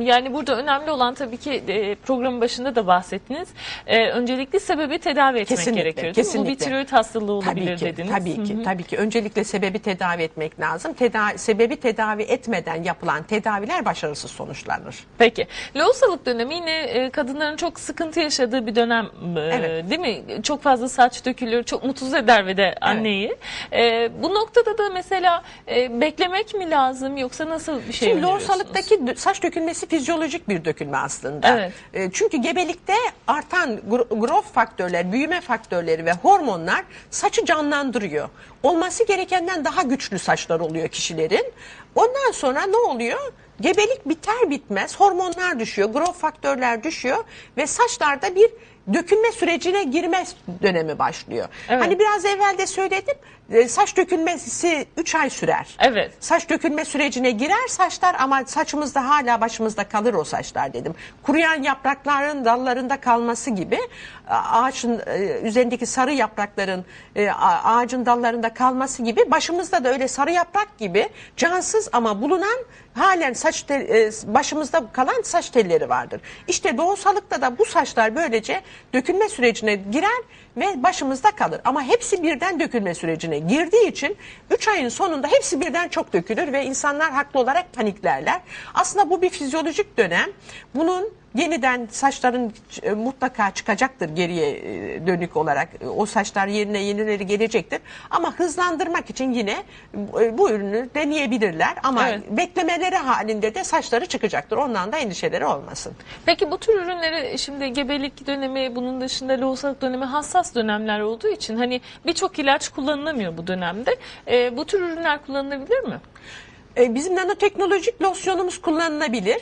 Yani burada önemli olan tabii ki e, programın başında da bahsettiniz. E, öncelikli sebebi tedavi etmek Kesinlikle, gerekiyor. değil mi? Bu kesinlikle. bir tiroid hastalığı olabilir Tabii ki, dediniz. tabii ki, Hı hı. tabii ki. Öncelikle sebebi tedavi etmek lazım. Tedavi, sebebi tedavi etmeden yapılan tedaviler başarısız sonuçlanır. Peki. Lohusalık dönemi yine e, kadınların çok sıkıntı yaşadığı bir dönem e, Evet. değil mi? Çok fazla saç dökülür, çok mutsuz eder ve de anneyi. E, bu noktada da mesela e, beklemek mi lazım yoksa nasıl bir şey Şimdi lohusalıktaki saç dökülmesi fizyolojik bir dökülme aslında. Evet. E, Çünkü gebelikte artan gro- growth faktörler, büyüme faktörleri ve hormonlar saçı canlandırıyor. Olması gerekenden daha güçlü saçlar oluyor kişilerin. Ondan sonra ne oluyor? Gebelik biter bitmez hormonlar düşüyor, growth faktörler düşüyor ve saçlarda bir dökülme sürecine girme dönemi başlıyor. Evet. Hani biraz evvel de söyledim, e, saç dökülmesi 3 ay sürer. Evet. Saç dökülme sürecine girer saçlar ama saçımızda hala başımızda kalır o saçlar dedim. Kuruyan yaprakların dallarında kalması gibi a- ağaçın e, üzerindeki sarı yaprakların e, ağacın dallarında kalması gibi başımızda da öyle sarı yaprak gibi cansız ama bulunan halen saç tel- e, başımızda kalan saç telleri vardır. İşte doğusalıkta da bu saçlar böylece dökülme sürecine girer ve başımızda kalır. Ama hepsi birden dökülme sürecine girdiği için 3 ayın sonunda hepsi birden çok dökülür ve insanlar haklı olarak paniklerler. Aslında bu bir fizyolojik dönem. Bunun yeniden saçların e, mutlaka çıkacaktır geriye e, dönük olarak. E, O saçlar yerine yenileri gelecektir. Ama hızlandırmak için yine bu ürünü deneyebilirler. Ama Evet. beklemeleri halinde de saçları çıkacaktır. Ondan da endişeleri olmasın. Peki bu tür ürünleri şimdi gebelik dönemi bunun dışında lohusalık dönemi hassas dönemler olduğu için hani birçok ilaç kullanılamıyor bu dönemde. E, bu tür ürünler kullanılabilir mi? E, Bizim nanoteknolojik losyonumuz kullanılabilir.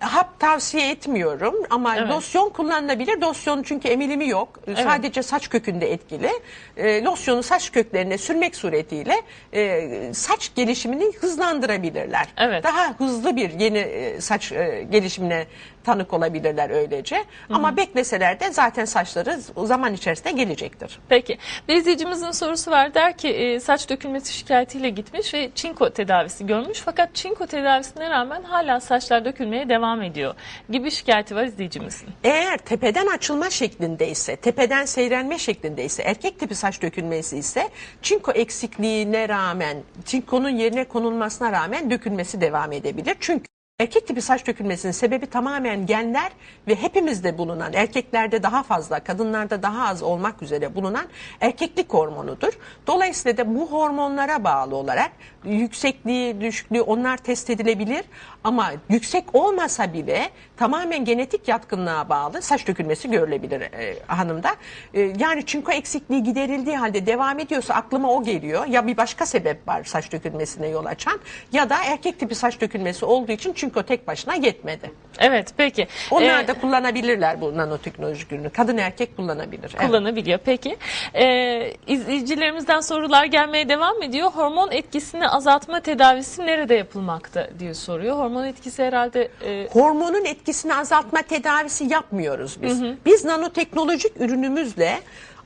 Ha- Hap tavsiye etmiyorum ama Evet. losyon kullanılabilir. Losyon çünkü emilimi yok. Sadece saç kökünde etkili. E, losyonu saç köklerine sürmek suretiyle e, saç gelişimini hızlandırabilirler. Evet. Daha hızlı bir yeni e, saç e, gelişimine tanık olabilirler öylece. Ama bekleseler de zaten saçları zaman içerisinde gelecektir. Peki. Bir izleyicimizin sorusu var. Der ki e, saç dökülmesi şikayetiyle gitmiş ve çinko tedavisi görmüş. Fakat çinko tedavisine rağmen hala saçlar dökülmeye devam ediyor gibi şikayeti var izleyicimizin. Eğer tepeden açılma şeklindeyse, tepeden seyrelme şeklindeyse, erkek tipi saç dökülmesi ise çinko eksikliğine rağmen, çinkonun yerine konulmasına rağmen dökülmesi devam edebilir. Çünkü erkek tipi saç dökülmesinin sebebi tamamen genler ve hepimizde bulunan, erkeklerde daha fazla, kadınlarda daha az olmak üzere bulunan erkeklik hormonudur. Dolayısıyla da bu hormonlara bağlı olarak yüksekliği, düşüklüğü onlar test edilebilir ama yüksek olmasa bile tamamen genetik yatkınlığa bağlı saç dökülmesi görülebilir e, hanımda. E, yani çinko eksikliği giderildiği halde devam ediyorsa aklıma o geliyor. Ya bir başka sebep var saç dökülmesine yol açan ya da erkek tipi saç dökülmesi olduğu için çinko tek başına yetmedi. Evet peki. Onlar Ee, da kullanabilirler bu nanoteknolojik ürünü. Kadın erkek kullanabilir. Evet. kullanabiliyor. Peki. Ee, izleyicilerimizden sorular gelmeye devam ediyor. Hormon etkisini azaltma tedavisi nerede yapılmakta diye soruyor. Hormon etkisi herhalde e, Hormonun etkisini azaltma tedavisi yapmıyoruz biz. Biz nanoteknolojik ürünümüzle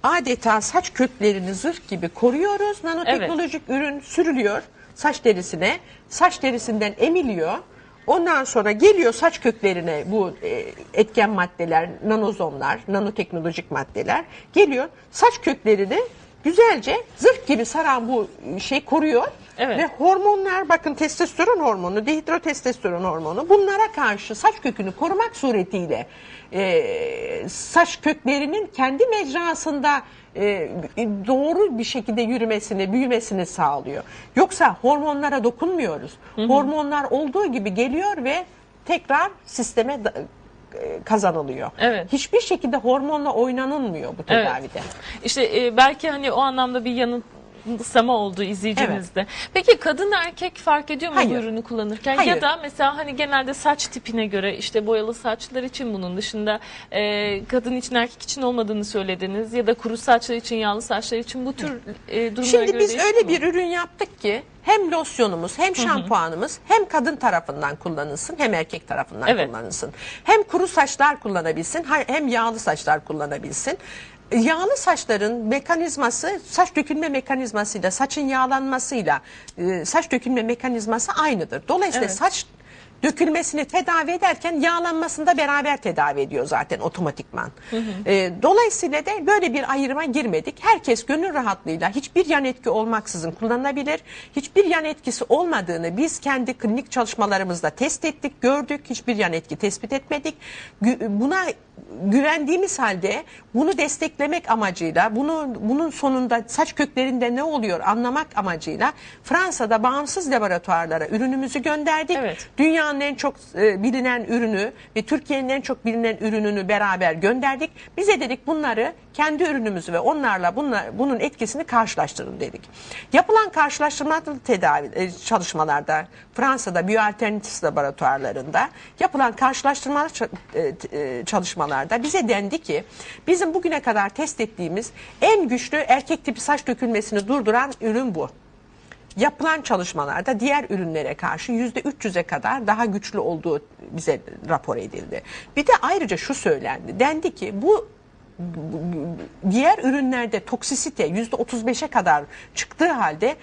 adeta saç köklerini zırh gibi koruyoruz. Nanoteknolojik ürün sürülüyor saç derisine. Saç derisinden emiliyor. Ondan sonra geliyor saç köklerine bu e, etken maddeler, nanozomlar, nanoteknolojik maddeler geliyor. Saç köklerini güzelce zırh gibi saran bu şey koruyor. Evet. Ve hormonlar bakın testosteron hormonu, dihidrotestosteron hormonu bunlara karşı saç kökünü korumak suretiyle e, saç köklerinin kendi mecrasında e, doğru bir şekilde yürümesini, büyümesini sağlıyor. Yoksa hormonlara dokunmuyoruz. Hormonlar olduğu gibi geliyor ve tekrar sisteme e, kazanılıyor. Evet. Hiçbir şekilde hormonla oynanılmıyor bu Evet. tedavide. İşte e, belki hani o anlamda bir yanılsama oldu izleyicimizde. Peki kadın erkek fark ediyor mu bu Hayır. ürünü kullanırken? Hayır. Ya da mesela hani genelde saç tipine göre işte boyalı saçlar için bunun dışında e, kadın için erkek için olmadığını söylediniz. Ya da kuru saçlar için yağlı saçlar için bu tür e, durumlara Şimdi göre biz öyle mu? bir ürün yaptık ki hem losyonumuz hem şampuanımız hem kadın tarafından kullanılsın hem erkek tarafından Evet. kullanılsın. Hem kuru saçlar kullanabilsin hem yağlı saçlar kullanabilsin. Yağlı saçların mekanizması saç dökülme mekanizmasıyla saçın yağlanmasıyla e, saç dökülme mekanizması aynıdır. Dolayısıyla Evet. saç dökülmesini tedavi ederken yağlanmasını da beraber tedavi ediyor zaten otomatikman. E, dolayısıyla da böyle bir ayrıma girmedik. Herkes gönül rahatlığıyla hiçbir yan etki olmaksızın kullanılabilir. Hiçbir yan etkisi olmadığını biz kendi klinik çalışmalarımızda test ettik, gördük. Hiçbir yan etki tespit etmedik. Buna güvendiğimiz halde bunu desteklemek amacıyla, bunu bunun sonunda saç köklerinde ne oluyor anlamak amacıyla Fransa'da bağımsız laboratuvarlara ürünümüzü gönderdik. Evet. Dünyanın en çok e, bilinen ürünü ve Türkiye'nin en çok bilinen ürününü beraber gönderdik. Bize dedik bunları kendi ürünümüzü ve onlarla bunlar, bunun etkisini karşılaştırın dedik. Yapılan karşılaştırmalı tedavi e, çalışmalarda Fransa'da bioalternatif laboratuvarlarında yapılan karşılaştırmalı e, e, çalışmalarda bize dendi ki bizim bugüne kadar test ettiğimiz en güçlü erkek tipi saç dökülmesini durduran ürün bu yapılan çalışmalarda diğer ürünlere karşı yüzde 300'e kadar daha güçlü olduğu bize rapor edildi. Bir de ayrıca şu söylendi. Dendi ki bu diğer ürünlerde toksisite yüzde 35'e kadar çıktığı halde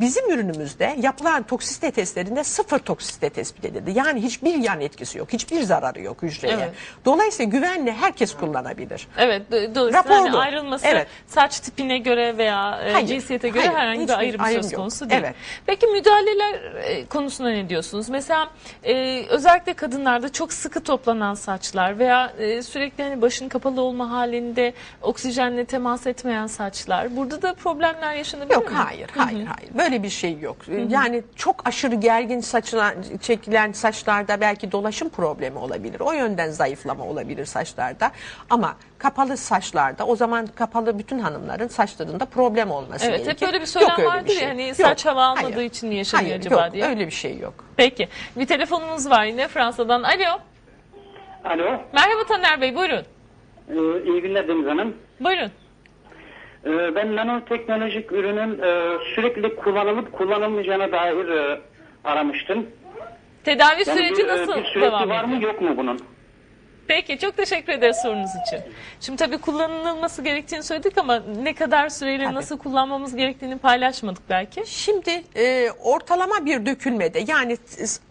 bizim ürünümüzde yapılan toksisite testlerinde sıfır toksisite tespit edildi. Yani hiçbir yan etkisi yok, hiçbir zararı yok hücreye. Evet. Dolayısıyla güvenle herkes kullanabilir. Evet, do- dolayısıyla Raporlu. ayrılması Evet. saç tipine göre veya e, Hayır, cinsiyete göre hayır, herhangi bir ayrım ayrım söz yok. konusu değil. Evet. Peki müdahaleler e, konusunda ne diyorsunuz? Mesela e, özellikle kadınlarda çok sıkı toplanan saçlar veya e, sürekli hani başın kapalı olma halinde oksijenle temas etmeyen saçlar. Burada da problemler yaşanabilir Yok mi? hayır hayır hayır böyle bir şey yok. Yani çok aşırı gergin saçına çekilen saçlarda belki dolaşım problemi olabilir. O yönden zayıflama olabilir saçlarda. Ama kapalı saçlarda o zaman kapalı bütün hanımların saçlarında problem olması Evet, hep gerekir. böyle bir söylem Yok öyle vardır bir ya, şey. hani Yok, saç hava almadığı hayır. için mi yaşanıyor Hayır, acaba yok, diye. öyle bir şey yok. Peki bir telefonumuz var yine Fransa'dan. Alo. Alo, Merhaba Taner Bey buyurun. ee, iyi günler Deniz Hanım. Buyurun. Ee, ben nanoteknolojik ürünün e, sürekli kullanılıp kullanılmayacağına dair e, aramıştım. Tedavi Yani süreci bir, e, nasıl bir süreci devam var ediyor? mı yok mu bunun? Peki çok teşekkür ederiz sorunuz için. Şimdi tabii kullanılması gerektiğini söyledik ama ne kadar süreyle Tabii. nasıl kullanmamız gerektiğini paylaşmadık belki. Şimdi e, ortalama bir dökülmede yani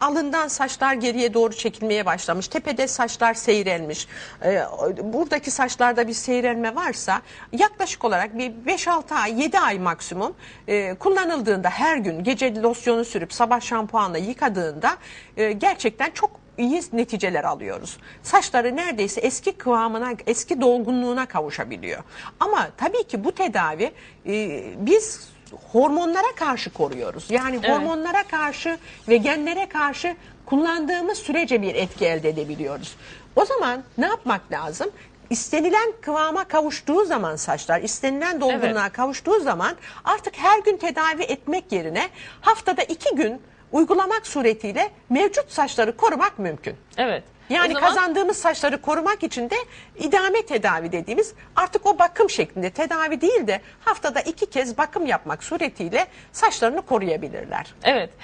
alından saçlar geriye doğru çekilmeye başlamış. Tepede saçlar seyrelmiş. E, buradaki saçlarda bir seyrelme varsa yaklaşık olarak bir 5-6 ay 7 ay maksimum e, kullanıldığında her gün gece losyonu sürüp sabah şampuanla yıkadığında e, gerçekten çok iyi neticeler alıyoruz. Saçları neredeyse eski kıvamına, eski dolgunluğuna kavuşabiliyor. Ama tabii ki bu tedavi e, biz hormonlara karşı koruyoruz. Yani Evet. hormonlara karşı ve genlere karşı kullandığımız sürece bir etki elde edebiliyoruz. O zaman ne yapmak lazım? İstenilen kıvama kavuştuğu zaman saçlar, istenilen dolgunluğa kavuştuğu zaman artık her gün tedavi etmek yerine haftada iki gün uygulamak suretiyle mevcut saçları korumak mümkün. Evet. Yani O zaman- kazandığımız saçları korumak için de idame tedavi dediğimiz artık o bakım şeklinde tedavi değil de haftada iki kez bakım yapmak suretiyle saçlarını koruyabilirler. Evet.